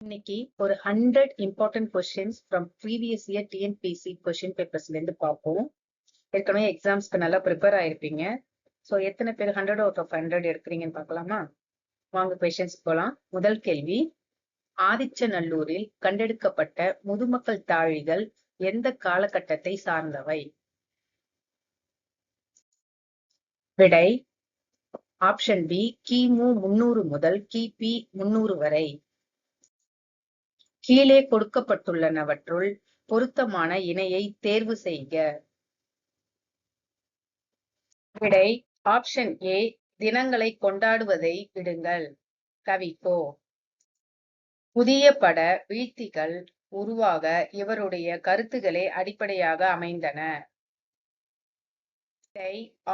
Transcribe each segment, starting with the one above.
இன்னைக்கு ஒரு hundred important questions from previous year TNPSC question பேப்பர்ஸ்ல இருந்து பார்ப்போம். ஏற்கனவே எக்ஸாம்ஸ்க்கு நல்லா ப்ரிப்பேர் ஆயிருப்பீங்க. ஸோ எத்தனை பேர் ஹண்ட்ரட் அவுட் ஆஃப் ஹண்ட்ரட் எடுக்கிறீங்கன்னு பார்க்கலாமா? வாங்க கொஸ்டின்ஸ் போகலாம் முதல் கேள்வி ஆதிச்சநல்லூரில் கண்டெடுக்கப்பட்ட முதுமக்கள் தாழிகள் எந்த காலகட்டத்தை சார்ந்தவை? விடை ஆப்ஷன் பி கிமு முன்னூறு முதல் கிபி முன்னூறு வரை. கீழே கொடுக்கப்பட்டுள்ளனவற்றுள் பொருத்தமான இணையை தேர்வு செய்க. விடை ஆப்ஷன் ஏ தினங்களை கொண்டாடுவதை விடுங்கள். கவிக்கோ. புதிய பட வீழ்த்திகள் உருவாக இவருடைய கருத்துக்களை அடிப்படையாக அமைந்தன.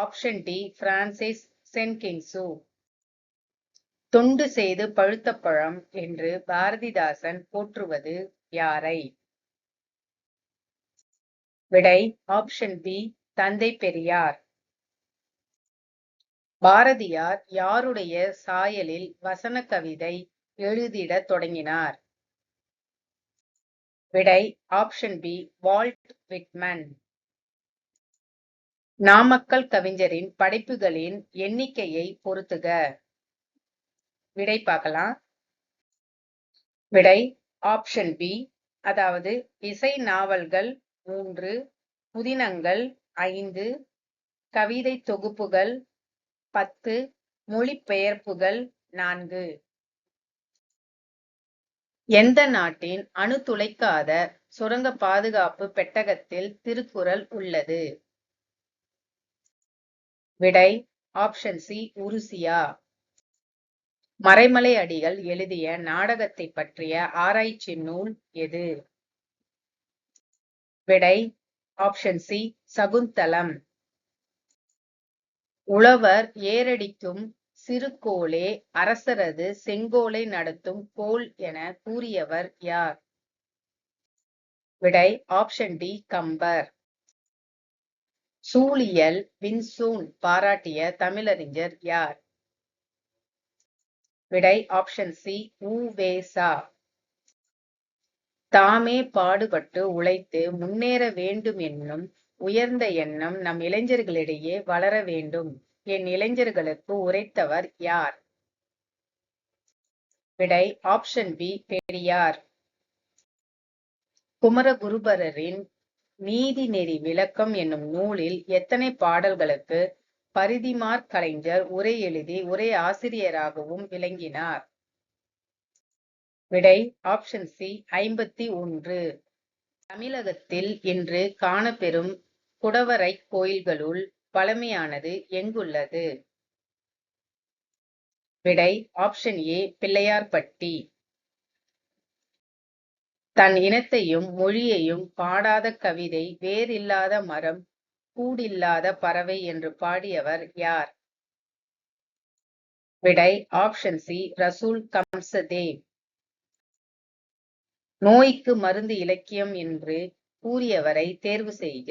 ஆப்ஷன் டி பிரான்சிஸ் சென்கிங்சு தொண்டு செய்து பழுத்த பழம் என்று பாரதிதாசன் போற்றுவது யாரை? விடை ஆப்ஷன் பி தந்தை பெரியார். பாரதியார் யாருடைய சாயலில் வசன கவிதை எழுதிட தொடங்கினார்? விடை option B Walt Whitman Namakkal கவிஞரின் படைப்புகளின் எண்ணிக்கையை பொருத்துக விடை பார்க்கலாம். விடை ஆப்ஷன் பி அதாவது இசை நாவல்கள் மூன்று புதினங்கள் ஐந்து கவிதை தொகுப்புகள் பத்து மொழிபெயர்ப்புகள் நான்கு. எந்த நாட்டின் அணு துளைக்காத சுரங்க பாதுகாப்பு பெட்டகத்தில் திருக்குறள் உள்ளது? விடை ஆப்ஷன் சி உருசியா. மறைமலை அடிகள் எழுதிய நாடகத்தை பற்றிய ஆராய்ச்சி நூல் எது? விடை ஆப்ஷன் சி சகுந்தலம். உழவர் ஏரடிக்கும் சிறுகோளே அரசரது செங்கோலை நடத்தும் கோல் என கூறியவர் யார்? விடை ஆப்ஷன் டி கம்பர். சூழியல் வின்சூன் பாராட்டிய தமிழறிஞர் யார்? விடை ஆப்ஷன் சி உவேசா. தாமே பாடுபட்டு உழைத்து முன்னேற வேண்டும் என்னும் உயர்ந்த எண்ணம் நம் இளைஞர்களிடையே வளர வேண்டும். என் இளைஞர்களுக்கு உரைத்தவர் யார்? விடை ஆப்ஷன் பி பெரியார். குமரகுருபரரின் நீதி நெறி விளக்கம் என்னும் நூலில் எத்தனை பாடல்களுக்கு பரிதிமார் கலைஞர் உரை எழுதி உரை ஆசிரியராகவும் விளங்கினார். விடை ஆப்ஷன் சி ஐம்பத்தி ஒன்று. தமிழகத்தில் இன்று காணப்பெறும் குடவரை கோயில்களுள் பழமையானது எங்குள்ளது? விடை ஆப்ஷன் ஏ பிள்ளையார்பட்டி. தன் இனத்தையும் மொழியையும் பாடாத கவிதை வேறில்லாத மரம் கூடில்லாத பறவை என்று பாடியவர் யார்? விடை ஆப்ஷன் சி ரசூல் கம்சதேவ். நோய்க்கு மருந்து இலக்கியம் என்று கூறியவரை தேர்வு செய்க.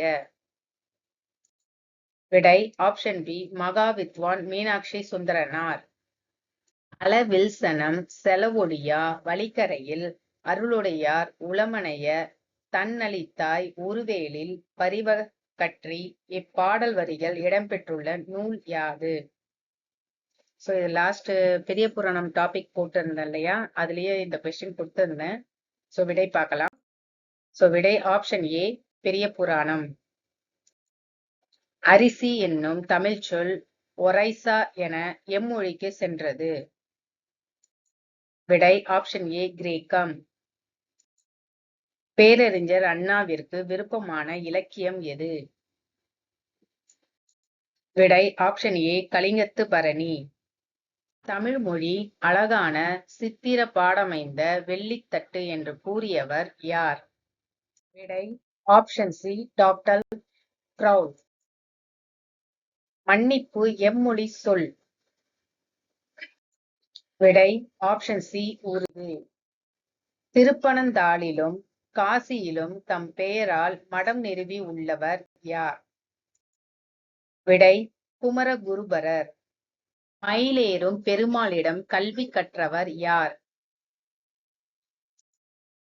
விடை ஆப்ஷன் பி மகாவித்வான் மீனாட்சி சுந்தரனார். அளவில்சனம் செலவொடியா வழிக்கரையில் அருளுடையார் உளமனைய தன்னளித்தாய் உருவேலில் பரிவ பற்றி இப்பாடல் வரிகள் இடம்பெற்றுள்ள நூல் யாது? ஸோ இது லாஸ்ட் பெரிய புராணம் டாபிக் போட்டிருந்தேன் இல்லையா? அதுலயே இந்த கொஸ்டின் கொடுத்திருந்தேன். ஸோ விடை பார்க்கலாம். ஸோ விடை ஆப்ஷன் ஏ பெரிய புராணம். அரிசி என்னும் தமிழ் சொல் ஒரைசா என எம்மொழிக்கு சென்றது. விடை ஆப்ஷன் ஏ கிரேக்கம். பேரறிஞர் அண்ணாவிற்கு விருப்பமான இலக்கியம் எது? விடை ஆப்ஷன் ஏ கலிங்கத்து பரணி. தமிழ் மொழி அழகான சித்திர பாடமைந்த வெள்ளித்தட்டு என்று கூறியவர் யார்? விடை ஆப்ஷன் சி டாக்டர் கிரௌல் மன்னிப்பு எம்மொழி சொல். விடை ஆப்ஷன் சி உருது. திருப்பனந்தாளிலும் காசியிலும் தம் பெயரால் மடம் நிறுவி உள்ளவர் யார்? விடை குமரகுருபரர். மயிலேறும் பெருமாளிடம் கல்வி கற்றவர் யார்?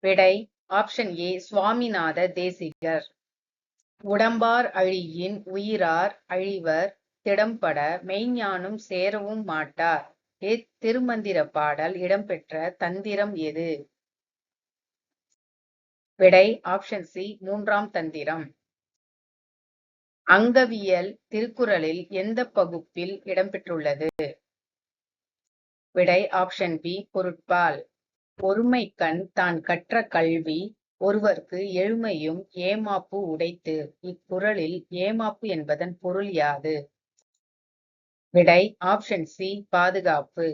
விடை ஆப்ஷன் ஏ சுவாமிநாத தேசிகர். உடம்பார் அழியின் உயிரார் அழிவர் திடம்பட மெய்ஞானம் சேரவும் மாட்டார். இத்திருமந்திர பாடல் இடம்பெற்ற தந்திரம் எது? விடை ஆப்ஷன் சி மூன்றாம் தந்திரம். அங்கவியல் திருக்குறளில் எந்த பகுப்பில் இடம்பெற்றுள்ளது? விடை ஆப்ஷன் பி பொருட்பால். ஒருமைக்கண் தான் கற்ற கல்வி ஒருவர்க்கு எழுமையும் ஏமாப்பு உடைத்து இக்குறளில் ஏமாப்பு என்பதன் பொருள் யாது? விடை ஆப்ஷன் சி பாதுகாப்பு.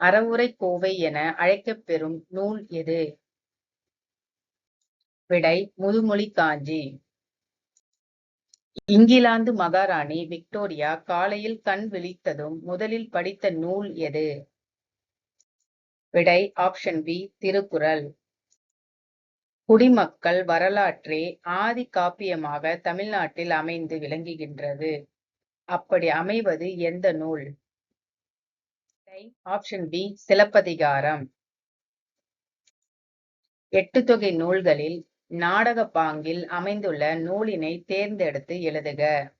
அறவுரை கோவை என அழைக்கப்பெறும் நூல் எது? விடை முதுமொழி காஞ்சி. இங்கிலாந்து மகாராணி விக்டோரியா காலையில் கண் விழித்ததும் முதலில் படித்த நூல் எது? விடை ஆப்ஷன் பி திருக்குறள். குடிமக்கள் வரலாற்றே ஆதி காப்பியமாக தமிழ்நாட்டில் அமைந்து விளங்குகின்றது. அப்படி அமைவது எந்த நூல்? Option B Silappathikaram. எட்டு தொகை நூல்களில் நாடக பாங்கில் அமைந்துள்ள நூலினை தேர்ந்தெடுத்து எழுதுக.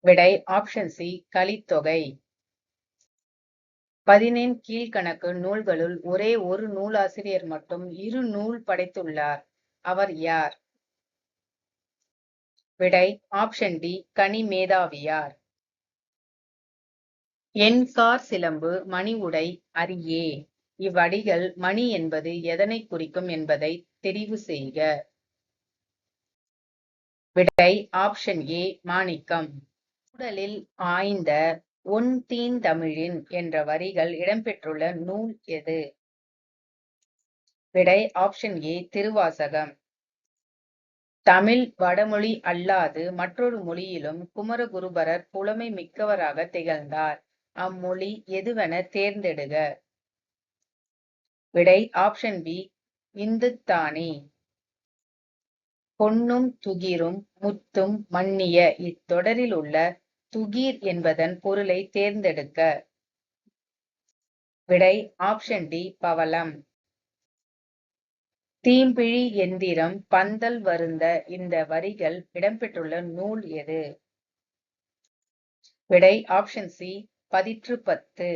விடை ஆப்ஷன் சி கலித்தொகை. பதினெண் கீழ்கணக்கு நூல்களுள் ஒரே ஒரு நூலாசிரியர் மட்டும் இரு நூல் படைத்துள்ளார். அவர் யார்? விடை ஆப்ஷன் டி கனி மேதாவியார். என்கார் சிலம்பு மணி உடை அரியே. இவ்வடிகள் மணி என்பது எதனை குறிக்கும் என்பதை தெரிவு செய்க. விடை ஆப்ஷன் ஏ மாணிக்கம். உடலில் ஆய்ந்த ஒன் தீந்தமிழின் என்ற வரிகள் இடம்பெற்றுள்ள நூல் எது? விடை ஆப்ஷன் ஏ திருவாசகம். தமிழ் வடமொழி அல்லாது மற்றொரு மொழியிலும் குமரகுருபரர் புலமை மிக்கவராக திகழ்ந்தார். அம்மொழி எதுவென தேர்ந்தெடுக. விடை ஆப்ஷன் பி இந்துத்தானி. பொன்னும் துகிரும் முத்தும் மன்னிய இத்தொடரில் உள்ள துகீர் என்பதன் பொருளை தேர்ந்தெடுக்க. விடை ஆப்ஷன் டி பவளம். தீம்பிழி எந்திரம் பந்தல் வருந்த இந்த வரிகள் இடம்பெற்றுள்ள நூல் எது? விடை ஆப்ஷன் சி பதிற்று பத்து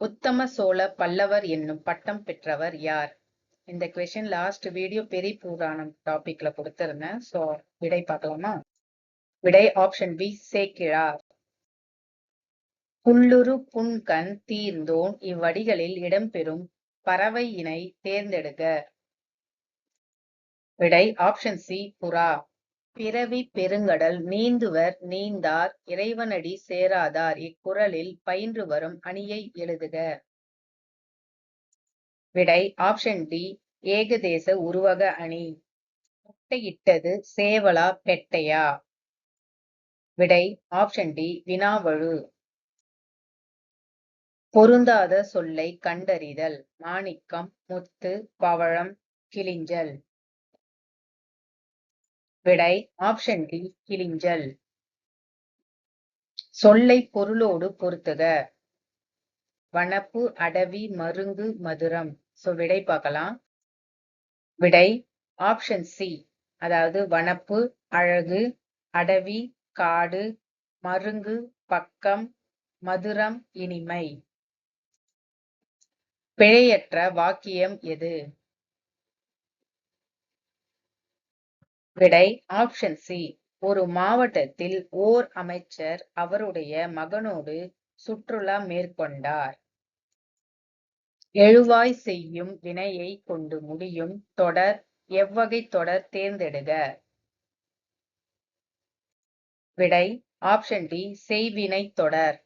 உத்தம சோழ பல்லவர் என்னும் பட்டம் பெற்றவர் யார்? இந்த கொஸ்டின் லாஸ்ட் வீடியோ பெரிய புராணம் டாபிக்ல கொடுத்திருந்தேன். ஸோ விடை பார்க்கலாமா? விடை ஆப்ஷன் பி சேக்கிழார் புல்லுரு புன்கண் தீர்ந்தோன் இவ்வடிகளில் இடம்பெறும் பறவை இனை தேர்ந்தெடுக்க விடை ஆப்ஷன் சி புறா. பிறவி பெருங்கடல் நீந்துவர் நீந்தார் இறைவனடி சேராதார் இக்குறளில் பயின்று வரும் அணியை எழுதுக. விடை ஆப்ஷன் டி ஏகதேச உருவக அணி. முட்டையிட்டது சேவலா பெட்டையா? விடை ஆப்ஷன் டி வினாவழு. பொருந்தாத சொல்லை கண்டறிதல். மாணிக்கம் முத்து பவழம் கிளிஞ்சல் விடை ஆப்ஷன் டி கிளிஞ்சல் சொல்லை பொருளோடு பொருத்துக. வனப்பு அடவி மருங்கு மதுரம். சோ விடை பார்க்கலாம். விடை ஆப்ஷன் சி அதாவது வனப்பு அழகு அடவி காடு மருங்கு பக்கம் மதுரம் இனிமை. பிழையற்ற வாக்கியம் எது? விடை ஆப்ஷன் சி ஒரு மாவட்டத்தில் ஓர் அமைச்சர் அவருடைய மகனோடு சுற்றுலா மேற்கொண்டார். எழுவாய் செய்யும் வினையை கொண்டு முடியும் தொடர் எவ்வகை தொடர் தேர்ந்தெடுக. விடை ஆப்ஷன் டி செய்வினை தொடர்.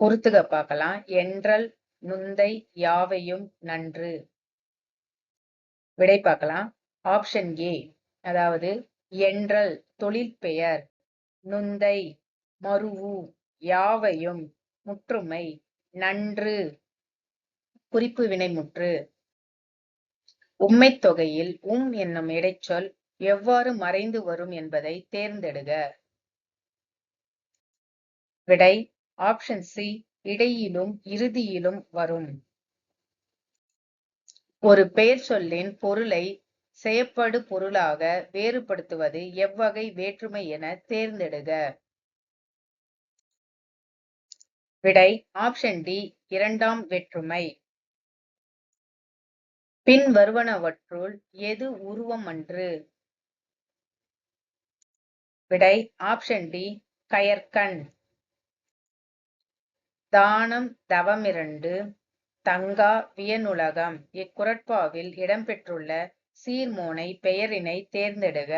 பொறுத்துக பார்க்கலாம். என்றல் நுந்தை யாவையும் நன்று. விடை பார்க்கலாம். ஆப்ஷன் ஏ அதாவது என்றல் தொழிற்பெயர் நுந்தை மருவு. யாவையும் முற்றுமை நன்று குறிப்பு வினைமுற்று உம்மைத் தொகையில் உம் என்னும் இடைச்சொல் எவ்வாறு மறைந்து வரும் என்பதை தேர்ந்தெடுக. விடை ஆப்ஷன் சி இடையிலும் இறுதியிலும் வரும். ஒரு பெயர் சொல்லின் பொருளை செயப்படு பொருளாக வேறுபடுத்துவது எவ்வகை வேற்றுமை என தேர்ந்தெடுக. விடை ஆப்ஷன் டி இரண்டாம் வேற்றுமை. பின் வருவனவற்றுள் எது உருவமன்று? விடை ஆப்ஷன் டி கயற்கண். தானம் தவமிரண்டு தங்கா வியனுலகம். இக்குரட்பாவில் இடம்பெற்றுள்ள சீர்மோனை பெயரினை தேர்ந்தெடுக.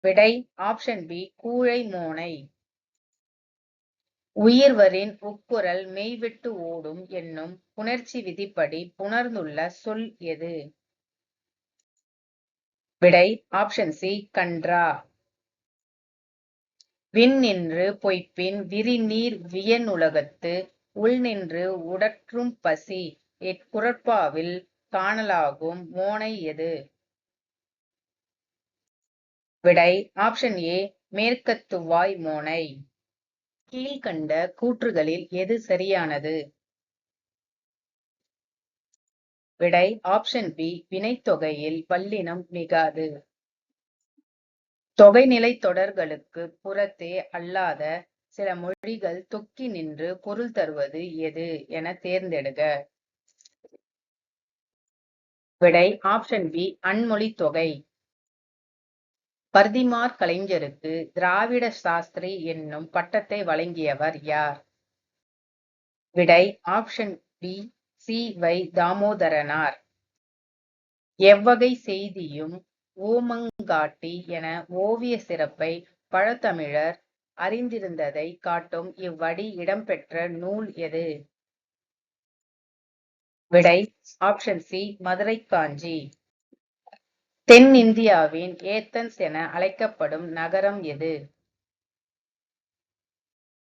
விடை ஆப்ஷன் பி கூழை மோனை உயிர்வரின் உட்குரல் மெய்விட்டு ஓடும் என்னும் புணர்ச்சி விதிப்படி புணர்ந்துள்ள சொல் எது? விடை ஆப்ஷன் சி கன்றா. விண் நின்று பொய்ப்பின் விரிநீர் வியனுலகத்து உள் நின்று உடற்றும் பசி இக்குறட்பாவில் காணலாகும் மோனை எது? விடை ஆப்ஷன் ஏ மேற்கத்துவாய் மோனை. கீழ்கண்ட கூற்றுகளில் எது சரியானது? விடை ஆப்ஷன் பி வினைத்தொகையில் வல்லினம் மிகாது. தொகைநிலை தொடர்களுக்கு புறத்தே அல்லாத சில மொழிகள் தொக்கி நின்று பொருள் தருவது எது என தேர்ந்தெடுக. விடை ஆப்ஷன் பி அன்மொழி தொகை. பர்திமார் கலைஞருக்கு திராவிட சாஸ்திரி என்னும் பட்டத்தை வழங்கியவர் யார்? விடை option B C Y Thamotharanar. எவ்வகை செய்தியும் ஓமங்காட்டி என ஓவிய சிறப்பை பழத்தமிழர் அறிந்திருந்ததை காட்டும் இவ்வடி இடம்பெற்ற நூல் எது? விடை ஆப்ஷன் சி மதுரை காஞ்சி தென்னிந்தியாவின் ஏத்தன்ஸ் என அழைக்கப்படும் நகரம் எது?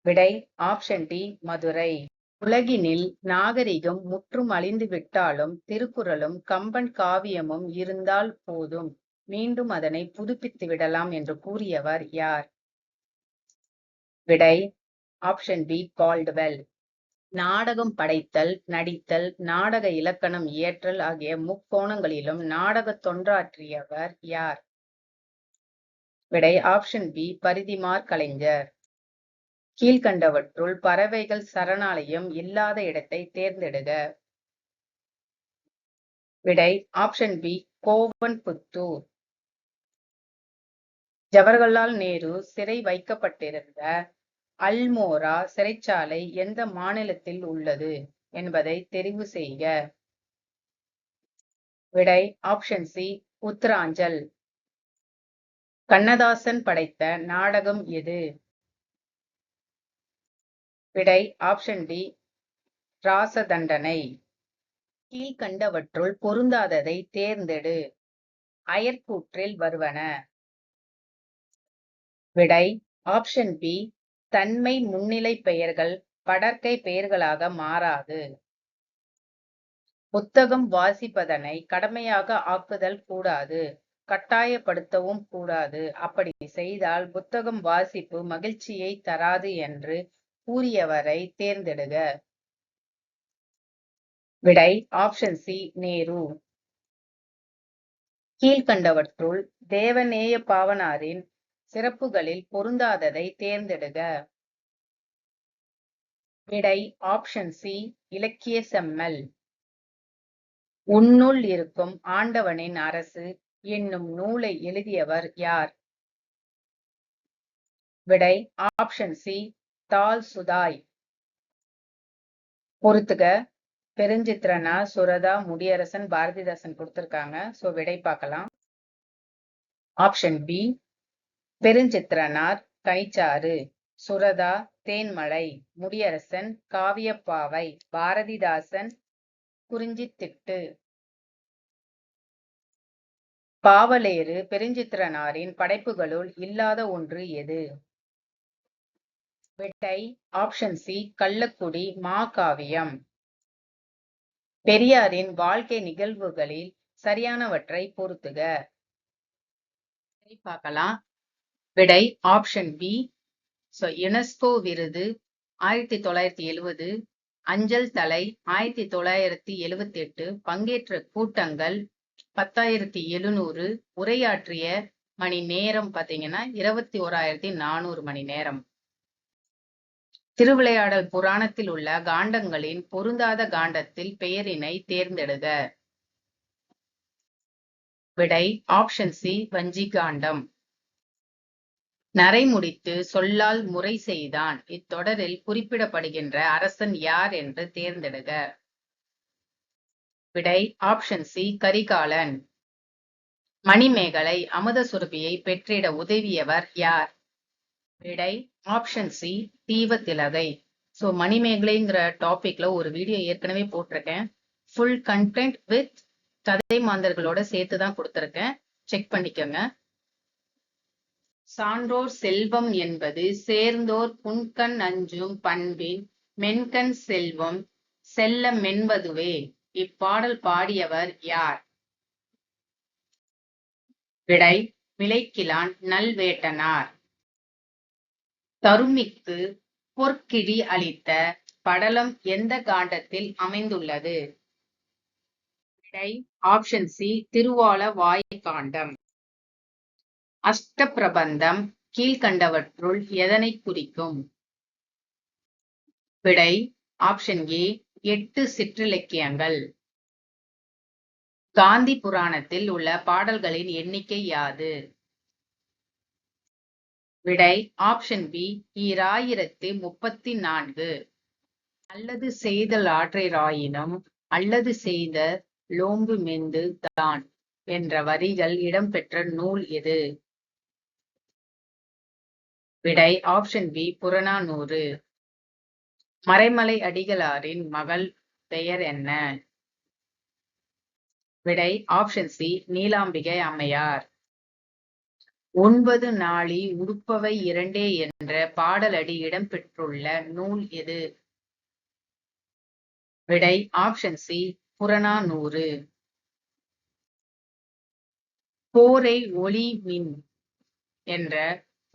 விடை ஆப்ஷன் டி மதுரை. உலகினில் நாகரிகம் முற்றும் அழிந்து விட்டாலும் திருக்குறளும் கம்பன் காவியமும் இருந்தால் போதும். மீண்டும் அதனை புதுப்பித்து விடலாம் என்று கூறியவர் யார்? விடை ஆப்ஷன் பி கால்டுவெல் நாடகம் படைத்தல் நடித்தல் நாடக இலக்கணம் இயற்றல் ஆகிய முக்கோணங்களிலும் நாடக தொண்டாற்றியவர் யார்? விடை ஆப்ஷன் பி பரிதிமார் கலைஞர். கீழ்கண்டவற்றுள் பறவைகள் சரணாலயம் இல்லாத இடத்தை தேர்ந்தெடுக. விடை ஆப்ஷன் பி கோவன் புத்தூர் ஜவஹர்லால் நேரு சிறை வைக்கப்பட்டிருந்த அல்மோரா சிறைச்சாலை எந்த மாநிலத்தில் உள்ளது என்பதை தெரிவு செய்க. விடை ஆப்ஷன் சி உத்தராஞ்சல். கண்ணதாசன் படைத்த நாடகம் எது? விடை ஆப்ஷன் டி ராசதண்டனை. கீழ்கண்டவற்றுள் பொருந்தாததை தேர்ந்தெடு. அயற்கூற்றில் வருவன. விடை ஆப்ஷன் பி தன்மை முன்னிலை பெயர்கள் படர்க்கை பெயர்களாக மாறாது. புத்தகம் வாசிப்பதனை கடமையாக ஆக்குதல் கூடாது. கட்டாயப்படுத்தவும் கூடாது. அப்படி செய்தால் புத்தகம் வாசிப்பு மகிழ்ச்சியை தராது என்று கூறியவரை தேர்ந்தெடுக. விடை ஆப்ஷன் சி நேரு. கீழ்கண்டவற்றுள் தேவநேய பாவனாரின் சிறப்புகளில் பொருந்தாததை தேர்ந்தெடுக. விடை ஆப்ஷன் சி இலக்கிய செம்மல். உன்னுள் இருக்கும் ஆண்டவனின் அரசு என்னும் நூலை எழுதியவர் யார்? விடை ஆப்ஷன் சி தால் சுதாய். பொறுத்துக பெருஞ்சித்ரனா சுரதா முடியரசன் பாரதிதாசன் கொடுத்திருக்காங்க. சோ விடை பார்க்கலாம். Option B Perunchithiranar Kanichaaru Suratha Thenmalai Mudiyarasan Kaviyappavai Bharathidasan Kurinjithittu. பாவலேறு பெருஞ்சித்திரனாரின் படைப்புகளுள் இல்லாத ஒன்று எது? வெட்டை ஆப்ஷன் சி கள்ளக்குடி மாகாவியம். பெரியாரின் வாழ்க்கை நிகழ்வுகளில் சரியானவற்றை பொருத்துக பார்க்கலாம். விடை ஆப்ஷன் பி ஸோ யுனெஸ்கோ விருது ஆயிரத்தி தொள்ளாயிரத்தி எழுவது. அஞ்சல் தலை ஆயிரத்தி தொள்ளாயிரத்தி எழுவத்தி எட்டு. பங்கேற்ற கூட்டங்கள் பத்தாயிரத்தி எழுநூறு. உரையாற்றிய மணி நேரம் பார்த்தீங்கன்னா இருபத்தி ஓராயிரத்தி நானூறு மணி நேரம். திருவிளையாடல் புராணத்தில் உள்ள காண்டங்களின் பொருந்தாத காண்டத்தில் பெயரினை தேர்ந்தெடுக. விடை ஆப்ஷன் சி வஞ்சி காண்டம் நரைமுடித்து சொல்லால் முறை செய்தான். இத்தொடரில் குறிப்பிடப்படுகின்ற அரசன் யார் என்று தேர்ந்தெடுக. விடை ஆப்ஷன் சி கரிகாலன். மணிமேகலை அமுத சுரபியை பெற்றிட உதவியவர் யார்? விடை ஆப்ஷன் சி தீவத்திலகை ஸோ மணிமேகலைங்கிற டாபிக்ல ஒரு வீடியோ ஏற்கனவே போட்டிருக்கேன். ஃபுல் கண்டென்ட் வித் கதை மாந்தர்களோட சேர்த்து தான் கொடுத்துருக்கேன். செக் பண்ணிக்கோங்க. சான்றோர் செல்வம் என்பது சேர்ந்தோர் புன்கண் அஞ்சும் பண்பின் மென்கண் செல்வம் செல்ல மென்பதுவே இப்பாடல் பாடியவர் யார்? விடை விளைக்கிலான் நல்வேட்டனார். தருமிக்கு பொற்கிழி அளித்த படலம் எந்த காண்டத்தில் அமைந்துள்ளது? விடை ஆப்ஷன் சி திருவாள திருவால காண்டம் அஷ்ட பிரபந்தம் கீழ்கண்டவற்றுள் எதனை குறிக்கும்? விடை ஆப்ஷன் ஏ எட்டு சிற்றிலக்கியங்கள். காந்தி புராணத்தில் உள்ள பாடல்களின் எண்ணிக்கை யாது? விடை ஆப்ஷன் பி ஈராயிரத்து முப்பத்தி நான்கு. அல்லது செய்தல் ஆற்றைராயினும் அல்லது செய்த லோம்பு மெந்து தான் என்ற வரிகள் இடம்பெற்ற நூல் எது? விடை ஆப்ஷன் பி புறநானூறு மறைமலை அடிகளாரின் மகள் பெயர் என்ன? விடை ஆப்ஷன் சி நீலாம்பிகை அம்மையார். ஒன்பது நாளி உடுப்பவை இரண்டே என்ற பாடலடி இடம்பெற்றுள்ள நூல் எது? விடை ஆப்ஷன் சி புறநானூறு போரை ஒளி மின் என்ற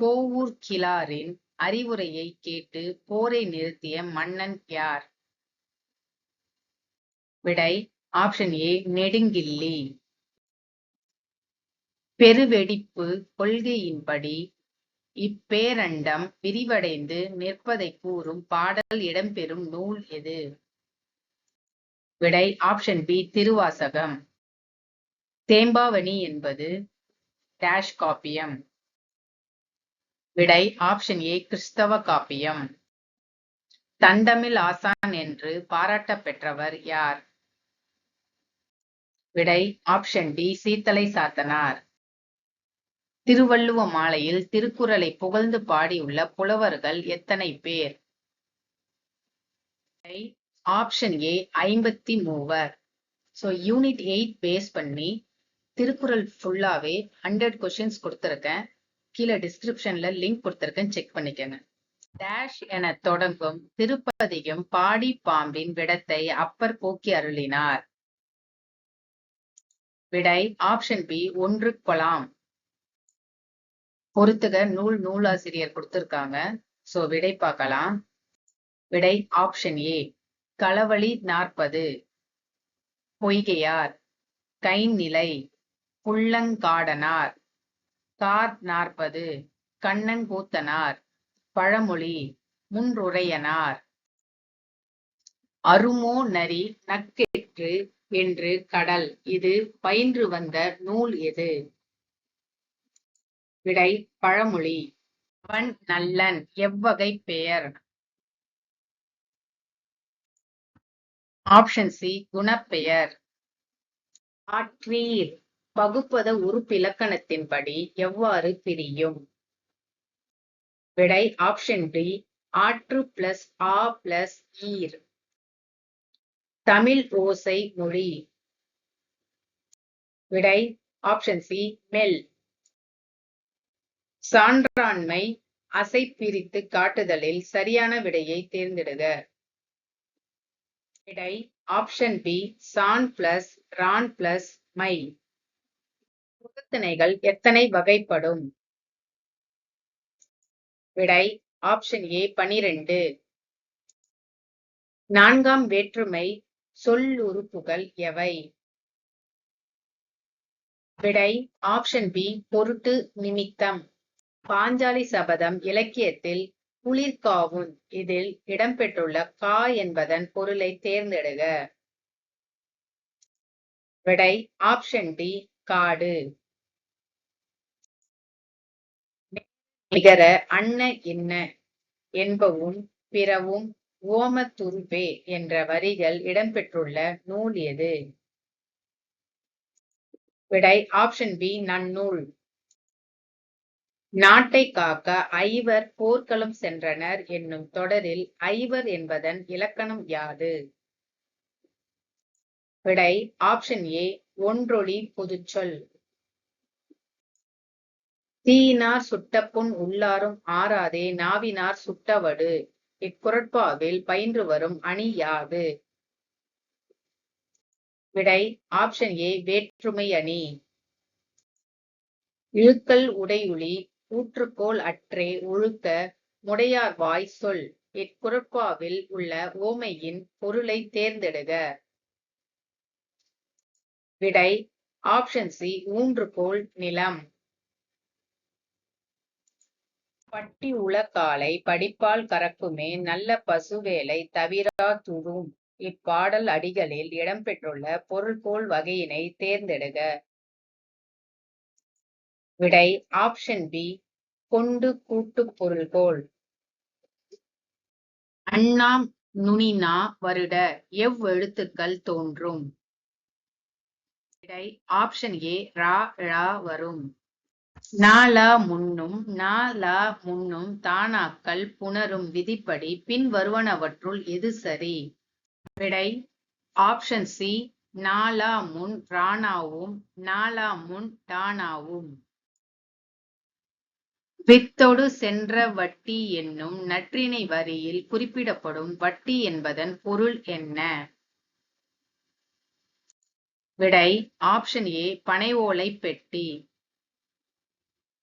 கோவூர் கிளாரின் அறிவுரையை கேட்டு போரை நிறுத்திய மன்னன் யார்? விடை ஆப்ஷன் ஏ நெடுங்கில்லி பெருவெடிப்பு கொள்கையின்படி இப்பேரண்டம் விரிவடைந்து நிற்பதை கூறும் பாடல் இடம்பெறும் நூல் எது? விடை ஆப்ஷன் பி திருவாசகம். தேம்பாவணி என்பது டேஷ் காப்பியம் விடை ஆப்ஷன் ஏ கிறிஸ்தவ காப்பியம். தண்டமில் ஆசான் என்று பாராட்ட பெற்றவர் யார்? விடை ஆப்ஷன் டி சீத்தலை சாத்தனார். திருவள்ளுவ மாலையில் திருக்குறளை புகழ்ந்து பாடியுள்ள புலவர்கள் எத்தனை பேர்? ஆப்ஷன் ஏ ஐம்பத்தி மூவர். ஸோ யூனிட் எயிட் பேஸ் பண்ணி திருக்குறள் ஃபுல்லாவே ஹண்ட்ரட் கொஸ்டின்ஸ் கொடுத்துருக்கேன். கீழே டிஸ்கிரிப்ஷன்ல லிங்க் கொடுத்துருக்கேன். செக் பண்ணிக்கோங்க. டேஷ் என தொடங்கும் திருப்பதியும் பாடி பாம்பின் விடத்தை அப்பர் போக்கி அருளினார். விடை ஆப்ஷன் பி ஒன்று கொலாம். பொறுத்துக நூல் நூலாசிரியர் கொடுத்திருக்காங்க. சோ விடை பார்க்கலாம். விடை ஆப்ஷன் ஏ களவழி நாற்பது. பொய்கையார் கைநிலை புள்ளங்காடனார். கார் நாற்பது. கண்ணங்கூத்தனார் பழமொழி. முன்றுரையனார் அருமோ நரி நக்கெற்று என்று கடல். இது பயின்று வந்த நூல் எது? விடை பழமொழி. அவன் நல்லன் எவ்வகை பெயர்? Option C குணப்பெயர். ஆற்றீர். பகுப்பத உறுப்பிலக்கணத்தின்படி எவ்வாறு பிரியும்? விடை ஆப்ஷன் டி ஆற்று பிளஸ் ஆ பிளஸ் ஈர். தமிழ் ஓசை மொழி. விடை ஆப்ஷன் சி மெல். சான்றாண்மை அசை பிரித்து காட்டுதலில் சரியான விடையை தேர்ந்தெடுக. விடை ஆப்ஷன் பி சான் பிளஸ் ரான் பிளஸ் மை. முகத்திணைகள் எத்தனை வகைப்படும்? விடை ஆப்ஷன் ஏ பனிரெண்டு. நான்காம் வேற்றுமை சொல்லுறுப்புகள் எவை? விடை ஆப்ஷன் பி பொருட்டு நிமித்தம். பாஞ்சாலி சபதம் இலக்கியத்தில் குளிர்காவுன் இதில் இடம்பெற்றுள்ள கா என்பதன் பொருளை தேர்ந்தெடுக. விடை ஆப்ஷன் டி காடு. நிகர அன்ன என்ன என்பவும் பிறவும் ஓமத்துருபே என்ற வரிகள் இடம்பெற்றுள்ள நூல் எது? விடை ஆப்ஷன் பி நன்னூல். நாட்டை காக்க ஐவர் போர்க்களம் சென்றனர் என்னும் தொடரில் ஐவர் என்பதன் இலக்கணம் யாது? விடை ஆப்ஷன் ஏ ஒன்றொளி பொதுச்சொல். தீயினார் சுட்டப்புண் உள்ளாரும் ஆறாதே நாவினார் சுட்டவடு. இக்குரட்பாவில் பயின்று வரும் அணி யாது விடை ஆப்ஷன் ஏ வேற்றுமை அணி. இழுக்கல் உடையுளி ஊற்றுக்கோள் அற்றே ஒழுக்க முடையார் வாய் சொல். இக்குரட்பாவில் உள்ள ஓமையின் பொருளை தேர்ந்தெடுக. விடை ஆப்ஷன் சி ஊன்றுகோல் நிலம். பட்டி உலக்காலை படிப்பால் கறக்குமே நல்ல பசுவேலை தவிரா துரும். இப்பாடல் அடிகளில் இடம்பெற்றுள்ள பொருள்கோள் வகையினை தேர்ந்தெடுக. விடை ஆப்ஷன் பி கொண்டு கூட்டு பொருள்கோள் அண்ணாம் நுனினா வருட எவ்வெழுத்துக்கள் தோன்றும்? விடை ஆப்ஷன் ஏ ரா ழா வரும். நாலா முன்னும் நாலா முன்னும் தானாக்கள் புணரும் விதிப்படி பின் வருவனவற்றுள் எது சரி? விடை ஆப்ஷன் சி நாலா முன் ராணாவும் நாலா முன் டானாவும். வித்தொடு சென்ற வட்டி என்னும் நற்றிணை வரியில் குறிப்பிடப்படும் வட்டி என்பதன் பொருள் என்ன? விடை ஆப்ஷன் ஏ பனை ஓலை பெட்டி.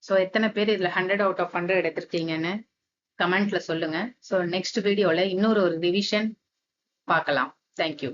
ஸோ எத்தனை பேர் இதில் ஹண்ட்ரட் அவுட் ஆஃப் ஹண்ட்ரட் எடுத்திருக்கீங்கன்னு கமெண்ட்ல சொல்லுங்க. ஸோ நெக்ஸ்ட் வீடியோவில் இன்னொரு ஒரு ரிவிஷன் பார்க்கலாம். தேங்க்யூ